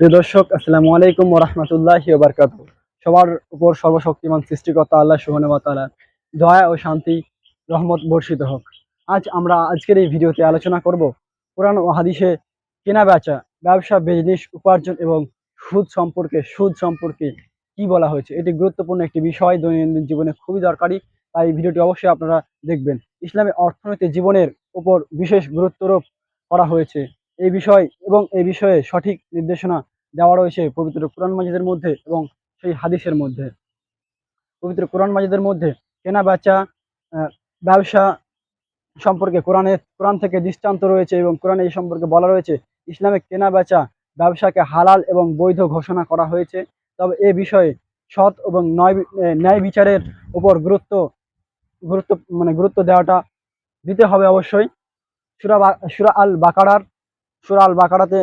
প্রিয় দর্শক, আসসালামু আলাইকুম ওরহমতুল্লাহ বারকাত সবার উপর সর্বশক্তিমান সৃষ্টিকর্তা আল্লাহ সুহানুমাতালা দয়া ও শান্তি, রহমত বর্ষিত হোক। আজ আমরা আজকের এই ভিডিওতে আলোচনা করব কোরআন ও হাদিসে কেনা বেচা ব্যবসা বিজনেস উপার্জন এবং সুদ সম্পর্কে সুদ সম্পর্কে কি বলা হয়েছে, এটি গুরুত্বপূর্ণ একটি বিষয়, দৈনন্দিন জীবনে খুবই দরকারি, তাই এই ভিডিওটি অবশ্যই আপনারা দেখবেন। ইসলামী অর্থনৈতিক জীবনের উপর বিশেষ গুরুত্বারোপ করা হয়েছে। এই বিষয় এবং এই বিষয়ে সঠিক নির্দেশনা দেওয়া রয়েছে পবিত্র কোরআন মাজিদের মধ্যে এবং সেই হাদিসের মধ্যে। পবিত্র কোরআন মাজিদের মধ্যে কেনা বেচা ব্যবসা সম্পর্কে কোরআনে, কোরআন থেকে দৃষ্টান্ত রয়েছে এবং কোরআনে এই সম্পর্কে বলা রয়েছে, ইসলামে কেনা বেচা ব্যবসাকে হালাল এবং বৈধ ঘোষণা করা হয়েছে। তবে এ বিষয়ে সৎ এবং নয় ন্যায় বিচারের উপর গুরুত্ব গুরুত্ব মানে গুরুত্ব দেওয়াটা দিতে হবে অবশ্যই। সুরা সুরা আল বাকারার সুরা আল বাকারাতে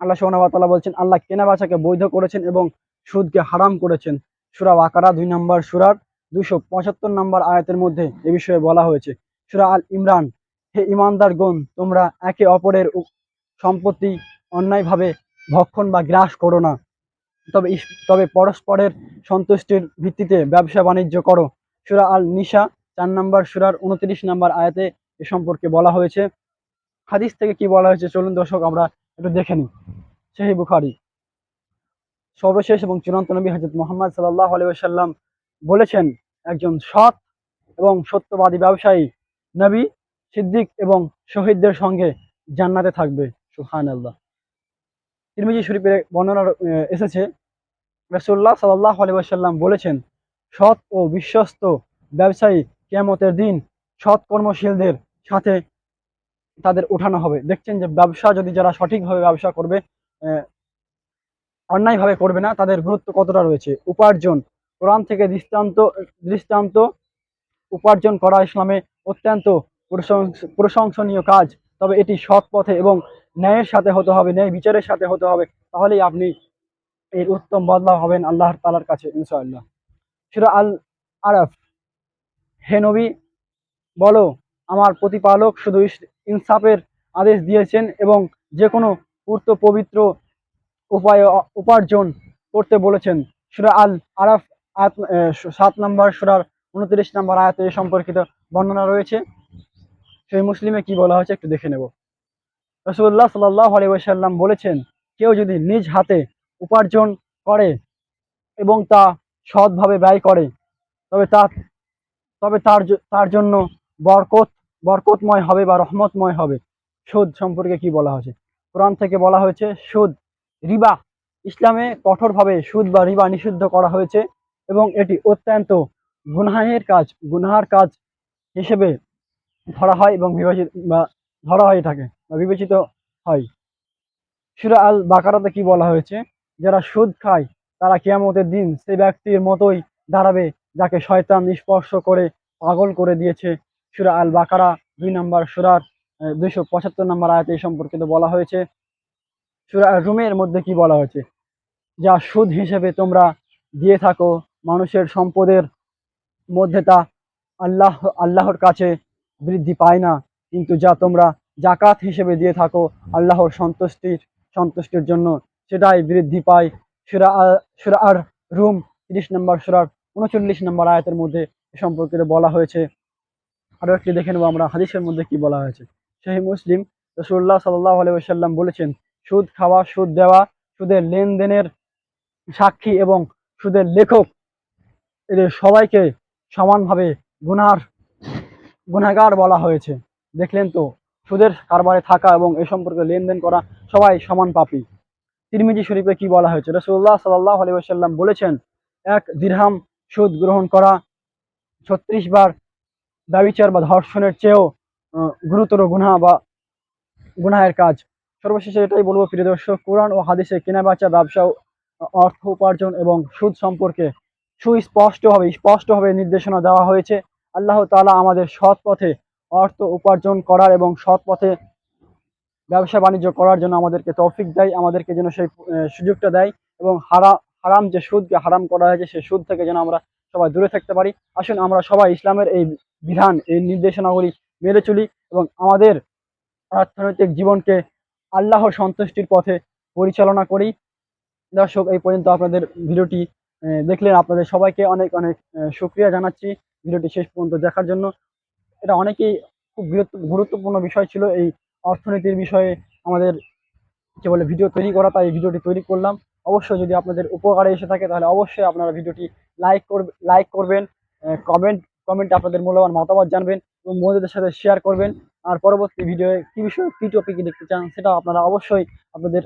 আল্লাহ সোহানাবাতাল্লাহ বলছেন, আল্লাহ কেনা বেচাকে বৈধ করেছেন এবং সুদকে হারাম করেছেন। সুরা বাকারা দুই নম্বর সুরার দুশো পঁচাত্তর নম্বর আয়াতের মধ্যে এ বিষয়ে বলা হয়েছে, সুরা আল ইমরান হে ইমানদার গণ তোমরা একে অপরের সম্পত্তি অন্যায়ভাবে ভক্ষণ বা গ্রাস করো না। তবে তবে পরস্পরের সন্তুষ্টির ভিত্তিতে ব্যবসা বাণিজ্য করো। সুরা আল নিশা চার নম্বর সুরার উনত্রিশ নম্বর আয়াতে এ সম্পর্কে বলা হয়েছে হাদিস থেকে কি বলা হয়েছে? চলুন দর্শক, আমরা একটু দেখে নিই। সেই বুখারি। সর্বশেষ এবং চূড়ান্ত নবী হাজরত মোহাম্মদ সাল্লাহ আলাইসাল্লাম বলেছেন, একজন সৎ এবং সত্যবাদী ব্যবসায়ী নবী সিদ্দিক এবং শহীদদের সঙ্গে জান্নাতে থাকবে। সুহান আল্লাহ তিরমিজি শরীফের বর্ণনা এসেছে রসুল্লাহ সাল্লাহ আলাইসাল্লাম বলেছেন, সৎ ও বিশ্বস্ত ব্যবসায়ী কেমতের দিন সৎ কর্মশীলদের সাথে তাদের উঠানো হবে। দেখছেন যে ব্যবসা যদি যারা সঠিকভাবে ব্যবসা করবে অন্যায়ভাবে করবে না, তাদের গুরুত্ব কতটা রয়েছে? উপার্জন, কোরআন থেকে দৃষ্টান্ত দৃষ্টান্ত উপার্জন করা ইসলামে অত্যন্ত প্রশংসনীয় কাজ। তবে এটি সৎ পথে এবং ন্যায়ের সাথে হতে হবে, ন্যায় বিচারের সাথে হতে হবে। তাহলেই আপনি এর উত্তম বদলা হবেন আল্লাহর তালার কাছে, ইনশাআল্লাহ। সুরা আল আরফ হে নবী, বলো আমার প্রতিপালক শুধু ইনসাফের আদেশ দিয়েছেন এবং যে কোনো পূর্ত পবিত্র উপায় উপার্জন করতে বলেছেন। সুরা আল আরাফ আয়াত সাত নম্বর সুরার উনত্রিশ নম্বর আয়াতে সম্পর্কিত বর্ণনা রয়েছে। সেই মুসলিমে কি বলা হয়েছে একটু দেখে নেব। রসুল্লাহ সাল্লাহ আলাইসাল্লাম বলেছেন, কেউ যদি নিজ হাতে উপার্জন করে এবং তা সৎভাবে ব্যয় করে, তবে তা তবে তার তার জন্য বরকত বরকতময় হবে বা রহমতময় হবে। সুদ সম্পর্কে কি বলা হয়েছে? কোরআন থেকে বলা হয়েছে, সুদ, রিবা। ইসলামে কঠোরভাবে সুদ বা রিবা নিষিদ্ধ করা হয়েছে এবং এটি অত্যন্ত গুনহাহের কাজ, গুনহার কাজ হিসেবে ধরা হয় এবং বিবেচিত বা ধরা হয়ে থাকে বা বিবেচিত হয়। সুরা আল বাকারাতে কি বলা হয়েছে? যারা সুদ খায়, তারা কিয়ামতের দিন সেই ব্যক্তির মতোই দাঁড়াবে যাকে শয়তান স্পর্শ করে পাগল করে দিয়েছে। সুরা আল বাকারা দুই নম্বর সুরার দুইশো পঁচাত্তর নম্বর আয়াতে এই সম্পর্কিত বলা হয়েছে। সুরা রুমের মধ্যে কি বলা হয়েছে? যা সুদ হিসেবে তোমরা দিয়ে থাকো, মানুষের সম্পদের মধ্যে তা আল্লাহ, আল্লাহর কাছে বৃদ্ধি পায় না। কিন্তু যা তোমরা জাকাত হিসেবে দিয়ে থাকো, আল্লাহর সন্তুষ্টির সন্তুষ্টির জন্য, সেটাই বৃদ্ধি পায়। সুরা সুরা আর রুম তিরিশ নম্বর সুরার উনচল্লিশ নম্বর আয়াতের মধ্যে সম্পর্কিত বলা হয়েছে। আরও একটি দেখে নেব আমরা, হাদিসের মধ্যে কি বলা হয়েছে। সেই মুসলিম রসুল্লাহ সাল্লাহ আলাইসাল্লাম বলেছেন, সুদ খাওয়া, সুদ দেওয়া, সুদের লেনদেনের সাক্ষী এবং সুদের লেখক, এদের সবাইকে সমানভাবে গুনার গুনাগার বলা হয়েছে। দেখলেন তো, সুদের কারবারে থাকা এবং এ সম্পর্কে লেনদেন করা সবাই সমান পাপী। তিরমিজি শরীফে কি বলা হয়েছে? রসুল্লাহ সাল্লাহ আলাইসাল্লাম বলেছেন, এক দিরহাম সুদ গ্রহণ করা ছত্রিশ বার ব্যবিচার বা ধর্ষণের চেয়েও গুরুতর গুনাহ বা গুনাহের কাজ। সর্বশেষে এটাই বলব, প্রিয় দর্শক, কোরআন ও হাদিসে কেনাবেচা ব্যবসা অর্থ উপার্জন এবং সুদ সম্পর্কে সুস্পষ্টভাবে, স্পষ্টভাবে নির্দেশনা দেওয়া হয়েছে। আল্লাহ তাআলা আমাদের সৎ পথে অর্থ উপার্জন করার এবং সৎ পথে ব্যবসা বাণিজ্য করার জন্য আমাদেরকে তৌফিক দেয়, আমাদেরকে যেন সেই সুযোগটা দেয় এবং হারা, হারাম যে সুদকে হারাম করা হয়েছে, সেই সুদ থেকে যেন আমরা সবাই দূরে থাকতে পারি। আসুন আমরা সবাই ইসলামের এই বিধান, এই নির্দেশনাগুলি মেনে চলি এবং আমাদের অর্থনৈতিক জীবনকে আল্লাহ সন্তুষ্টির পথে পরিচালনা করি। দর্শক, এই পর্যন্ত আপনাদের ভিডিওটি দেখলেন। আপনাদের সবাইকে অনেক অনেক সুক্রিয়া জানাচ্ছি। ভিডিওটি শেষ পর্যন্ত দেখার জন্য। এটা অনেকেই খুব গুরুত্বপূর্ণ বিষয় ছিল। এই অর্থনীতির বিষয়ে আমাদের কি বলে ভিডিও তৈরি করা, তাই ভিডিওটি তৈরি করলাম। অবশ্যই যদি আপনাদের উপকারে এসে থাকে, তাহলে অবশ্যই আপনারা ভিডিওটি লাইক করবে, লাইক করবেন কমেন্ট কমেন্টে আপনাদের মূল্যবান মতামত জানবেন এবং বন্ধুদের সাথে শেয়ার করবেন। আর পরবর্তী ভিডিওয়ে কী বিষয়ে, কী টপিক দেখতে চান সেটা আপনারা অবশ্যই আপনাদের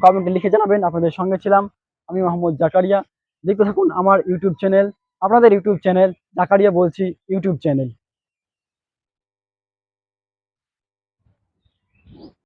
কমেন্টে লিখে জানাবেন। আপনাদের সঙ্গে ছিলাম আমি মোহাম্মদ জাকারিয়া। দেখতে থাকুন আমার ইউটিউব চ্যানেল আপনাদের ইউটিউব চ্যানেল জাকারিয়া বলছি ইউটিউব চ্যানেল